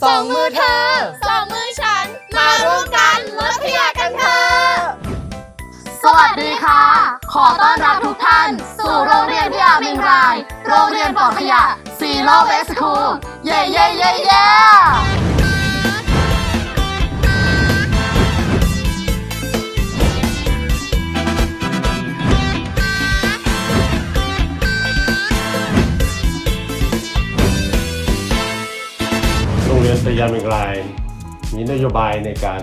สองมือเธอ สองมือฉัน มาร่วมกันลดขยะกันเถอะสวัสดีค่ะ ขอต้อนรับทุกท่าน สู่โรงเรียนพิอามิงราย โรงเรียนปลอดขยะซีโร่เวสคูลเย่เย่เย่เย่ ยามเมงราย มีนโยบายในการ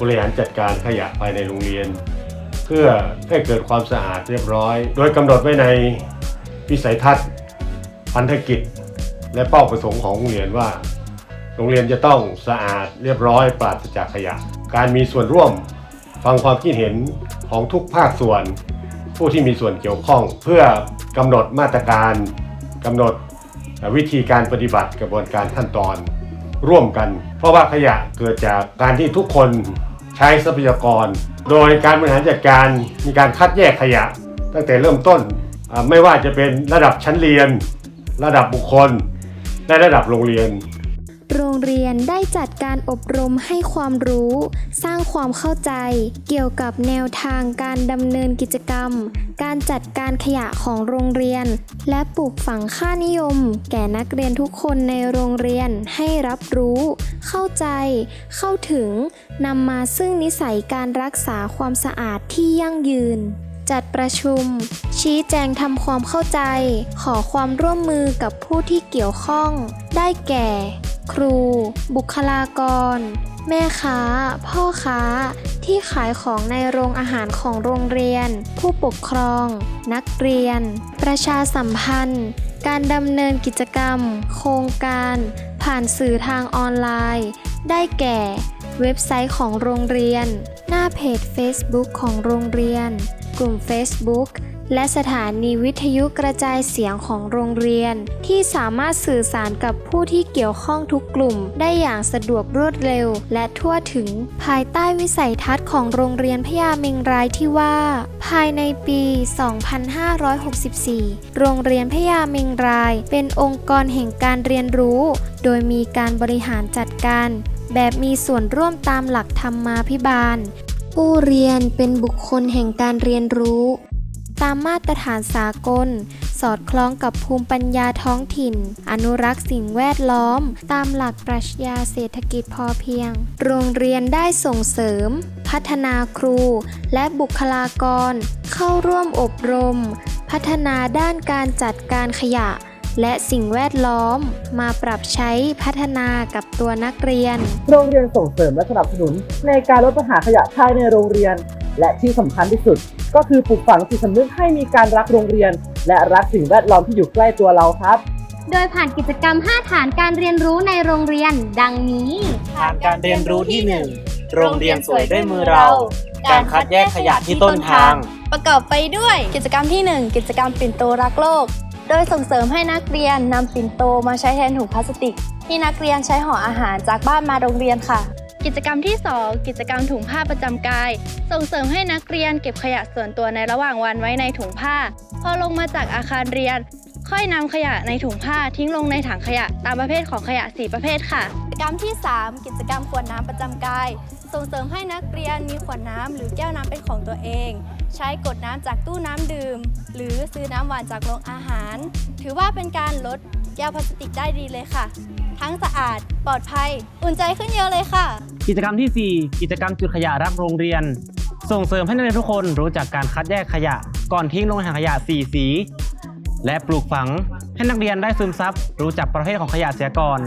บริหารจัดการขยะภายในโรงเรียน เพื่อให้เกิดความสะอาดเรียบร้อย โดยกำหนดไว้ในวิสัยทัศน์พันธกิจ และเป้าประสงค์ของโรงเรียนว่า โรงเรียนจะต้องสะอาดเรียบร้อยปราศจากขยะ การมีส่วนร่วมฟังความคิดเห็นของทุกภาคส่วน ผู้ที่มีส่วนเกี่ยวข้อง เพื่อกำหนดมาตรการกำหนดวิธีการปฏิบัติกระบวนการขั้นตอน ร่วมกัน เพราะว่าขยะเกิดจากการที่ทุกคนใช้ทรัพยากร โดยการบริหารจัดการมีการคัดแยกขยะ ตั้งแต่เริ่มต้นไม่ว่าจะเป็นระดับชั้นเรียน ระดับบุคคล และระดับโรงเรียน โรงเรียนได้จัดการอบรมให้ความรู้ สร้างความเข้าใจ เกี่ยวกับแนวทางการดำเนินกิจกรรม การจัดการขยะของโรงเรียน และปลูกฝังค่านิยม แก่นักเรียนทุกคนในโรงเรียนให้รับรู้ เข้าใจ เข้าถึงนำมาซึ่งนิสัยการรักษาความสะอาดที่ยั่งยืนจัดประชุม ชี้แจงทำความเข้าใจ ขอความร่วมมือกับผู้ที่เกี่ยวข้อง ได้แก่ ครู บุคลากร แม่ค้า พ่อค้า ที่ขายของในโรงอาหารของโรงเรียน ผู้ปกครอง นักเรียน ประชาสัมพันธ์ การดำเนินกิจกรรม โครงการ ผ่านสื่อทางออนไลน์ ได้แก่ เว็บไซต์ของโรงเรียน หน้าเพจ Facebook ของโรงเรียน กลุ่ม Facebook และสถานีวิทยุกระจายเสียงของโรงเรียน ที่สามารถสื่อสารกับผู้ที่เกี่ยวข้องทุกกลุ่ม ได้อย่างสะดวกรวดเร็ว และทั่วถึง ภายใต้วิสัยทัศน์ของโรงเรียนพญาเมงรายที่ว่า ภายในปี 2564 โรงเรียนพญาเมงราย เป็นองค์กรแห่งการเรียนรู้ โดยมีการบริหารจัดการ แบบมีส่วนร่วมตามหลักธรรมาภิบาล ผู้เรียนเป็นบุคคลแห่งการเรียนรู้ ตามมาตรฐานสากล สอดคล้องกับภูมิปัญญาท้องถิ่น อนุรักษ์สิ่งแวดล้อม ตามหลักปรัชญาเศรษฐกิจพอเพียง โรงเรียนได้ส่งเสริม พัฒนาครู และบุคลากร เข้าร่วมอบรม พัฒนาด้านการจัดการขยะและสิ่งแวดล้อมมาปรับใช้พัฒนากับตัวนักเรียน โรงเรียนส่งเสริมและสนับสนุนในการลดปัญหาขยะภายในโรงเรียน และที่สำคัญที่สุด ก็คือปลูกฝังจิตสำนึกให้มีการรักโรงเรียน และรักสิ่งแวดล้อมที่อยู่ใกล้ตัวเราครับ โดยผ่านกิจกรรม 5 ฐานการเรียนรู้ในโรงเรียน ดังนี้ฐานการเรียนรู้ที่ 1 โรงเรียนสวยด้วยมือเรา การคัดแยกขยะที่ต้นทาง ประกอบไปด้วยกิจกรรมที่ 1 กิจกรรมปิ่นโตรักโลก โดยส่งเสริมให้นักเรียนนำปิ่นโตมาใช้แทนถุงพลาสติก ที่นักเรียนใช้ห่ออาหารจากบ้านมาโรงเรียนค่ะ กิจกรรมที่ 2 กิจกรรมถุงผ้าประจำกาย ส่งเสริมให้นักเรียนเก็บขยะส่วนตัวในระหว่างวันไว้ในถุงผ้า พอลงมาจากอาคารเรียน ค่อยนำขยะในถุงผ้าทิ้งลงในถังขยะตามประเภทของขยะ 4 ประเภทค่ะ กิจกรรมที่ 3 กิจกรรมขวดน้ำประจำกาย ส่งเสริมให้นักเรียนมีขวดน้ำหรือแก้วน้ำเป็นของตัวเอง ใช้กดน้ำจากตู้น้ำดื่ม หรือซื้อน้ำหวานจากโรงอาหาร ถือว่าเป็นการลดแก้วพลาสติกได้ดีเลยค่ะ ทั้งสะอาด ปลอดภัย อุ่นใจขึ้นเยอะเลยค่ะ กิจกรรมที่ 4 กิจกรรมจุดขยะรักโรงเรียน ส่งเสริมให้นักเรียนทุกคนรู้จักการคัดแยกขยะ ก่อนทิ้งลงในถังขยะ4สี และปลูกฝังให้นักเรียนได้ซึมซับรู้จักประเภทของขยะเสียก่อน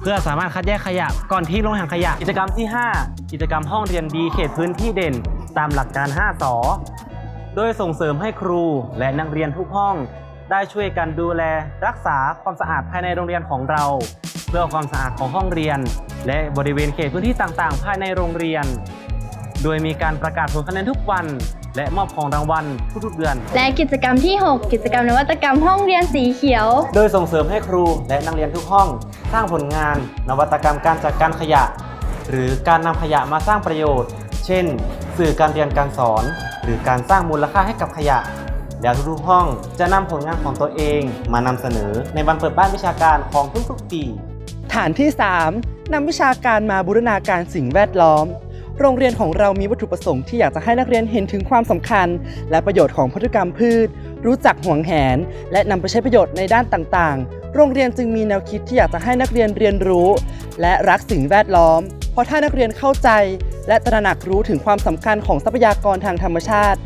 เพื่อสามารถคัดแยกขยะก่อนทิ้งลงในถังขยะ กิจกรรมที่ 5 กิจกรรมห้องเรียนดีเขตพื้นที่เด่น ตามหลักการ5สอโดยส่งเสริมให้ครูและนักเรียนทุกห้อง ได้ช่วยกันดูแลรักษาความสะอาดภายในโรงเรียนของเรา เพื่อความสะอาดของห้องเรียน และบริเวณเขตพื้นที่ต่างๆ ภายในโรงเรียน โดยมีการประกาศผลคะแนนทุกวัน และมอบของรางวัลทุกๆเดือน และกิจกรรมที่ 6 กิจกรรมนวัตกรรมห้องเรียนสีเขียว โดยส่งเสริมให้ครูและนักเรียนทุกห้อง สร้างผลงาน นวัตกรรมการจัดการขยะ หรือการนำขยะมาสร้างประโยชน์ เช่น สื่อการเรียนการสอน หรือการสร้างมูลค่าให้กับขยะ แล้วทุกๆห้องจะนำผลงานของตัวเองมานำเสนอในวันเปิดบ้านวิชาการของทุกๆปี ฐานที่ 3นำวิชาการมาบูรณาการสิ่งแวดล้อม โรงเรียนของเรามีวัตถุประสงค์ที่อยากจะให้นักเรียนเห็นถึงความสำคัญ และประโยชน์ของพันธุกรรมพืช รู้จักห่วงแหน และนำไปใช้ประโยชน์ในด้านต่างๆ โรงเรียนจึงมีแนวคิดที่อยากจะให้นักเรียนเรียนรู้ และรักสิ่งแวดล้อม เพราะถ้านักเรียนเข้าใจ และตระหนักรู้ถึงความสำคัญของทรัพยากรทางธรรมชาติ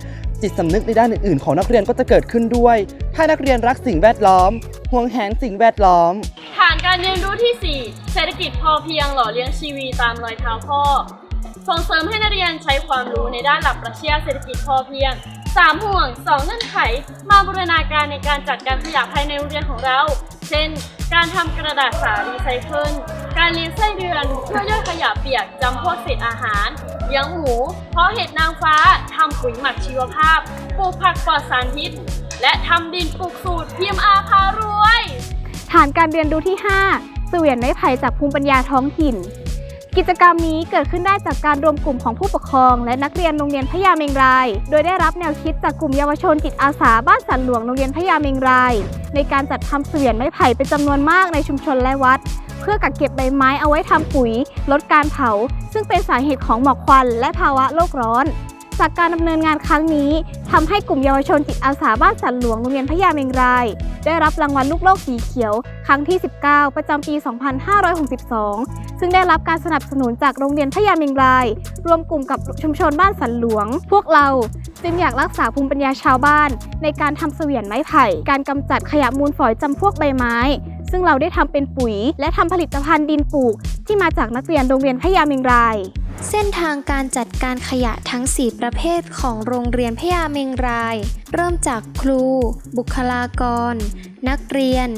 จิตสำนึกในด้านอื่นๆ ของนักเรียนก็จะเกิดขึ้นด้วย ถ้านักเรียนรักสิ่งแวดล้อม ห่วงแหนสิ่งแวดล้อม ฐานการเรียนรู้ที่ 4 เศรษฐกิจพอเพียงหล่อเลี้ยงชีวีตามรอยเท้าพ่อ ส่งเสริมให้นักเรียนใช้ความรู้ในด้านหลักปรัชญาเศรษฐกิจพอเพียง 3 ห่วง 2 เงื่อนไข มาบูรณาการในการจัดการขยะภายในโรงเรียนของเรา เช่น การทำกระดาษสารีไซเคิล การเลี้ยงไส้เดือนเพื่อย่อยขยะเปียกจำพวกเศษอาหารเลี้ยงหมู เพราะเห็ดนางฟ้าทำปุ๋ยหมักชีวภาพ ปลูกผักปลอดสารพิษ และทำดินปลูกสูตรพิมอาพารวย ฐานการเรียนรู้ที่ 5 เสวียนไม้ไผ่จากภูมิปัญญาท้องถิ่น กิจกรรมนี้เกิดขึ้นได้จากการรวมกลุ่มของผู้ปกครอง และนักเรียนโรงเรียนพญาเมงราย โดยได้รับแนวคิดจากกลุ่มเยาวชนจิตอาสาบ้านสันหลวงโรงเรียนพญาเมงราย ในการจัดทำเสวียนไม้ไผ่เป็นจำนวนมากในชุมชนและวัด เพื่อกักเก็บใบไม้เอาไว้ทำปุ๋ย ลดการเผา ซึ่งเป็นสาเหตุของหมอกควัน และภาวะโลกร้อน จากการดำเนินงานครั้งนี้ทำให้กลุ่มเยาวชนจิตอาสาบ้านสันหลวงโรงเรียนพญาเมงราย ได้รับรางวัลลูกโลกสีเขียว ครั้งที่ 19 ประจำปี 2562 ซึ่งได้รับการสนับสนุนจากโรงเรียนพญาเมงราย รวมกลุ่มกับชุมชนบ้านสันหลวง พวกเราจึงอยากรักษาภูมิปัญญาชาวบ้าน ในการทำเสวียนไม้ไผ่ การกำจัดขยะมูลฝอยจำพวกใบไม้ ซึ่งเราได้ทำเป็นปุ๋ย และทำผลิตภัณฑ์ดินปลูก ที่มาจากนักเรียนโรงเรียนพญาเมงราย เส้นทางการจัดการขยะทั้ง 4 ประเภทของโรงเรียนพญาเมงราย เริ่มจากครู บุคลากร นักเรียน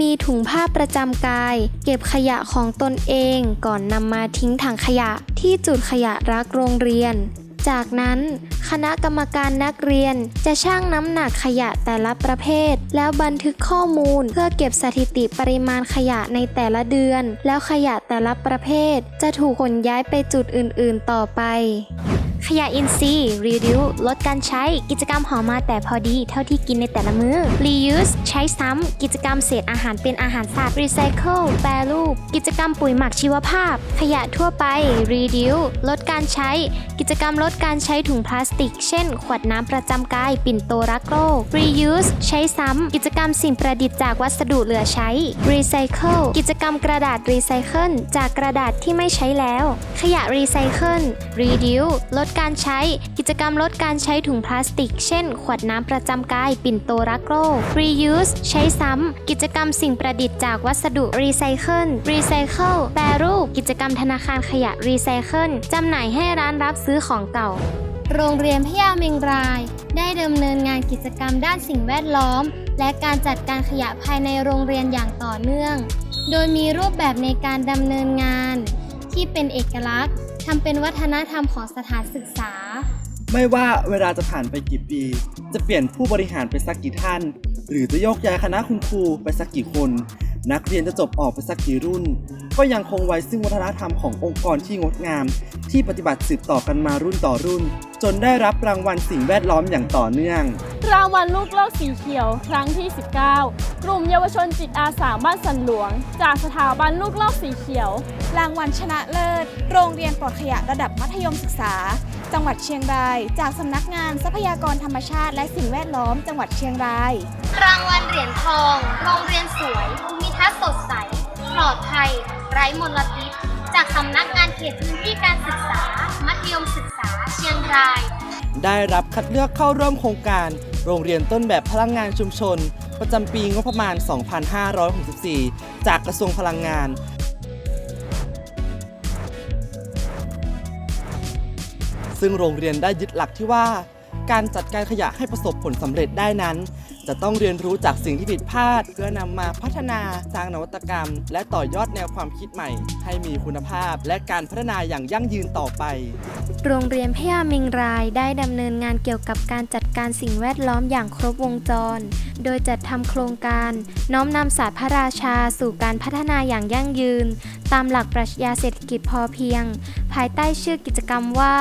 มีถุงผ้าประจำกาย เก็บขยะของตนเอง ก่อนนำมาทิ้งถังขยะที่จุดขยะรักโรงเรียน จากนั้นคณะกรรมการนักเรียนจะชั่งน้ำหนักขยะแต่ละประเภท แล้วบันทึกข้อมูลเพื่อเก็บสถิติปริมาณขยะในแต่ละเดือน แล้วขยะแต่ละประเภท จะถูกขนย้ายไปจุดอื่น ๆ ต่อไป ขยะอินทรีย์ reduce ลดการใช้กิจกรรมหอมาแต่พอดีเท่าที่กินในแต่ละมื้อ reuse ใช้ซ้ำ กิจกรรมเศษอาหารเป็นอาหารสัตว์ recycle แปรรูป กิจกรรมปุ๋ยหมักชีวภาพ ขยะทั่วไป reduce ลดการใช้ กิจกรรมลดการใช้ถุงพลาสติก เช่น ขวดน้ำประจำกาย ปิ่นโตรักโลก reuse ใช้ซ้ำ กิจกรรมสิ่งประดิษฐ์จากวัสดุเหลือใช้ recycle กิจกรรมกระดาษ recycle จากกระดาษที่ไม่ใช้แล้ว ขยะ recycle reduce ลดการใช้ กิจกรรมลดการใช้ถุงพลาสติก เช่น ขวดน้ำประจำกาย ปิ่นโตรักโลก reuse ใช้ซ้ำ กิจกรรมสิ่งประดิษฐ์จากวัสดุ recycle recycle แปรรูป กิจกรรมธนาคารขยะ recycle จำหน่ายให้ร้านรับซื้อของเก่า โรงเรียนพญาเมงราย ได้ดำเนินงานกิจกรรมด้านสิ่งแวดล้อม และการจัดการขยะภายในโรงเรียนอย่างต่อเนื่อง โดยมีรูปแบบในการดำเนินงาน ที่เป็นเอกลักษณ์ ทำเป็นวัฒนธรรมของสถานศึกษา ไม่ว่าเวลาจะผ่านไปกี่ปี จะเปลี่ยนผู้บริหารไปสักกี่ท่าน หรือจะโยกย้ายคณะคุณครูไปสักกี่คน นักเรียนจะจบออกไปสักกี่รุ่น ก็ยังคงไว้ซึ่งวัฒนธรรมขององค์กรที่งดงาม ที่ปฏิบัติสืบต่อกันมารุ่นต่อรุ่น จนได้รับรางวัลสิ่งแวดล้อมอย่างต่อเนื่อง รางวัลลูกโลกสีเขียวครั้งที่ 19 กลุ่มเยาวชนจิตอาสาบ้านสันหลวง จากสถาบันลูกโลกสีเขียว รางวัลชนะเลิศ โรงเรียนปลอดขยะระดับมัธยมศึกษา จังหวัดเชียงราย จากสำนักงานทรัพยากรธรรมชาติ และสิ่งแวดล้อม จังหวัดเชียงราย รางวัลเหรียญทอง โรงเรียนสวยภูมิทัศน์สดใส ปลอดภัย ไร้มลพิษ จากสำนักงานเขตพื้นที่การศึกษา มัธยมศึกษา เชียงราย ได้รับคัดเลือกเข้าร่วมโครงการ โรงเรียนต้นแบบพลังงานชุมชน ประจำปีงบประมาณ 2564 จากกระทรวงพลังงานซึ่งโรงเรียนได้ยึดหลักที่ว่า การจัดการขยะให้ประสบผลสำเร็จได้นั้น จะต้องเรียนรู้จากสิ่งที่ผิดพลาด เพื่อนำมาพัฒนาสร้างนวัตกรรม และต่อยอดแนวความคิดใหม่ ให้มีคุณภาพ และการพัฒนาอย่างยั่งยืนต่อไป โรงเรียนพญาเมงรายได้ดำเนินงานเกี่ยวกับการจัดการสิ่งแวดล้อมอย่างครบวงจร โดยจัดทำโครงการ น้อมนำศาสตร์พระราชาสู่การพัฒนาอย่างยั่งยืน ตามหลักปรัชญาเศรษฐกิจพอเพียง ภายใต้ชื่อกิจกรรมว่า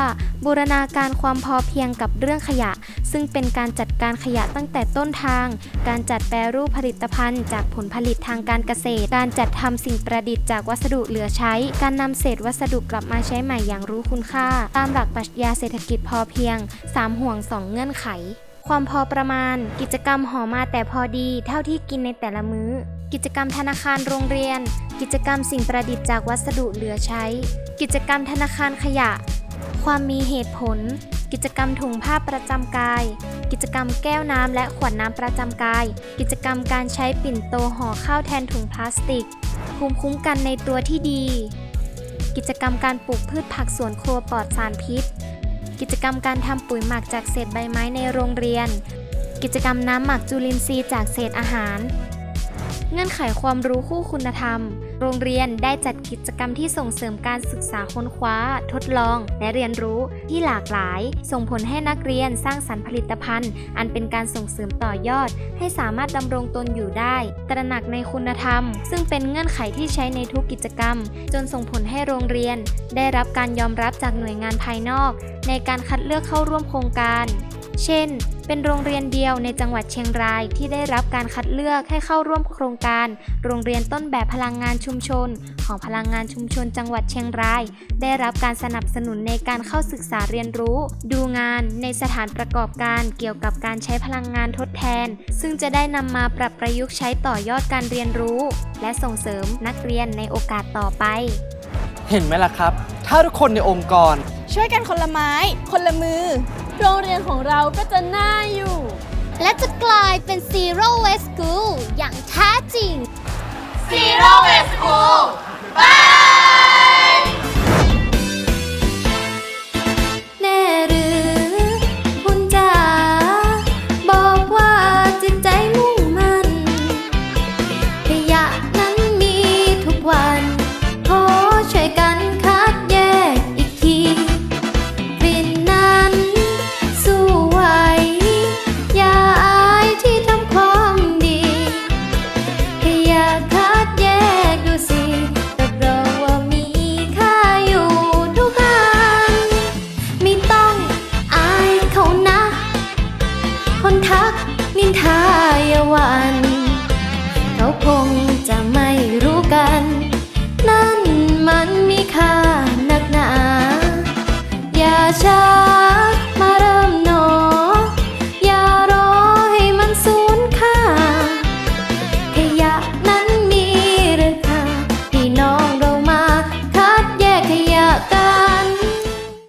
บูรณาการความพอเพียงกับเรื่องขยะ ซึ่งเป็นการจัดการขยะตั้งแต่ต้นทางาง การจัดแปรรูปผลิตภัณฑ์ จากผลผลิตทางการเกษตร การจัดทำสิ่งประดิษฐ์จากวัสดุเหลือใช้ การนำเศษวัสดุกลับมาใช้ใหม่อย่างรู้คุณค่า ตามหลักปรัชญาเศรษฐกิจพอเพียง 3 ห่วง 2 เงื่อนไข ความพอประมาณ กิจกรรมห่อมาแต่พอดี เท่าที่กินในแต่ละมื้อ กิจกรรมธนาคารโรงเรียน กิจกรรมสิ่งประดิษฐ์จากวัสดุเหลือใช้ กิจกรรมธนาคารขยะ ความมีเหตุผล กิจกรรมถุงผ้าประจำกาย กิจกรรมแก้วน้ำและขวดน้ำประจำกาย กิจกรรมการใช้ปิ่นโตห่อข้าวแทนถุงพลาสติก ภูมิคุ้มกันในตัวที่ดี กิจกรรมการปลูกพืชผักสวนครัวปลอดสารพิษ กิจกรรมการทำปุ๋ยหมักจากเศษใบไม้ในโรงเรียน กิจกรรมน้ำหมักจุลินทรีย์จากเศษอาหาร เงื่อนไขความรู้คู่คุณธรรม โรงเรียนได้จัดกิจกรรมที่ส่งเสริมการศึกษาค้นคว้า ทดลอง และเรียนรู้ที่หลากหลาย ส่งผลให้นักเรียนสร้างสรรค์ผลิตภัณฑ์ อันเป็นการส่งเสริมต่อยอด ให้สามารถดำรงตนอยู่ได้ ตระหนักในคุณธรรม ซึ่งเป็นเงื่อนไขที่ใช้ในทุกกิจกรรม จนส่งผลให้โรงเรียน ได้รับการยอมรับจากหน่วยงานภายนอก ในการคัดเลือกเข้าร่วมโครงการ เช่น เป็นโรงเรียนเดียวในจังหวัดเชียงรายที่ได้รับการคัดเลือกให้เข้าร่วมโครงการ โรงเรียนต้นแบบพลังงานชุมชน ของพลังงานชุมชนจังหวัดเชียงราย ได้รับการสนับสนุนในการเข้าศึกษาเรียนรู้ ดูงานในสถานประกอบการเกี่ยวกับการใช้พลังงานทดแทน ซึ่งจะได้นำมาปรับประยุกต์ใช้ต่อยอดการเรียนรู้ และส่งเสริมนักเรียนในโอกาสต่อไป เห็นไหมล่ะครับ ถ้าทุกคนในองค์กร ช่วยกันคนละไม้ คนละมือ โรงเรียนของเราก็จะน่าอยู่ และจะกลายเป็น Zero Waste School อย่างแท้จริง Zero Waste School บาย